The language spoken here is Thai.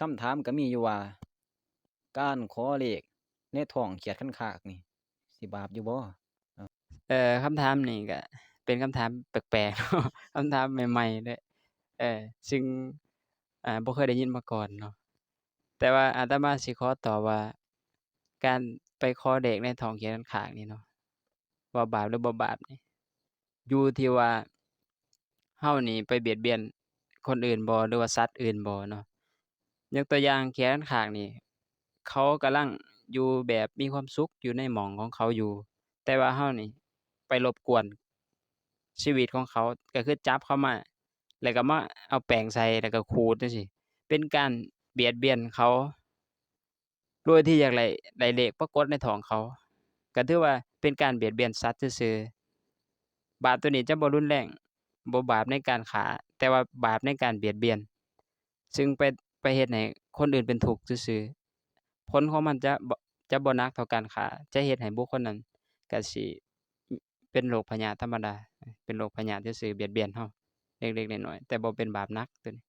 คำถามก็มีอยู่ว่า การขอเลขในท้องเขียดคันคากนี่ สิบาปอยู่บ่เอ่อคำถามนี้ก็เป็นคำถามแปลกๆคำถามใหม่ๆด้วยเออซึ่งอ่าบ่เคยได้ยินมาก่อนเนาะแต่ว่าอาตมาสิขอตอบว่า การไปขอเลขในท้องเขียดคันคากนี่เนาะว่าบาปหรือบ่บาปนี่อยู่ที่ว่าเรานี่ไปเบียดเบียนคนอื่นบ่หรือว่าสัตว์อื่นบ่เนาะ ยกตัวอย่างเขียดคันคากนี่ เขากำลังอยู่แบบมีความสุขอยู่ในหม้องของเขาอยู่ แต่ว่าเรานี่ไปรบกวนชีวิตของเขาก็คือจับเขามา แล้วก็มาเอาแป้งใส่ แล้วก็ขูดจั่งซี้ เป็นการเบียดเบียนเขา โดยที่อยากได้ ได้เลขปรากฏในท้องเขาก็ถือว่าเป็นการเบียดเบียนสัตว์ซื่อๆบาปตัวนี้จะบ่รุนแรง บ่บาปในการฆ่า แต่ว่าบาปในการเบียดเบียน ซึ่งไป ไปเฮ็ดให้คนอื่นเป็นทุกข์ซื่อๆผลของมันจะบ่จะบ่หนักเท่าการฆ่า จะเฮ็ดให้บุคคลนั้นก็สิเป็นโรคพยาธิธรรมดา เป็นโรคพยาธิซื่อๆเบียดเบียนเราเล็กๆน้อยๆแต่บ่เป็นบาปหนักตัวนี้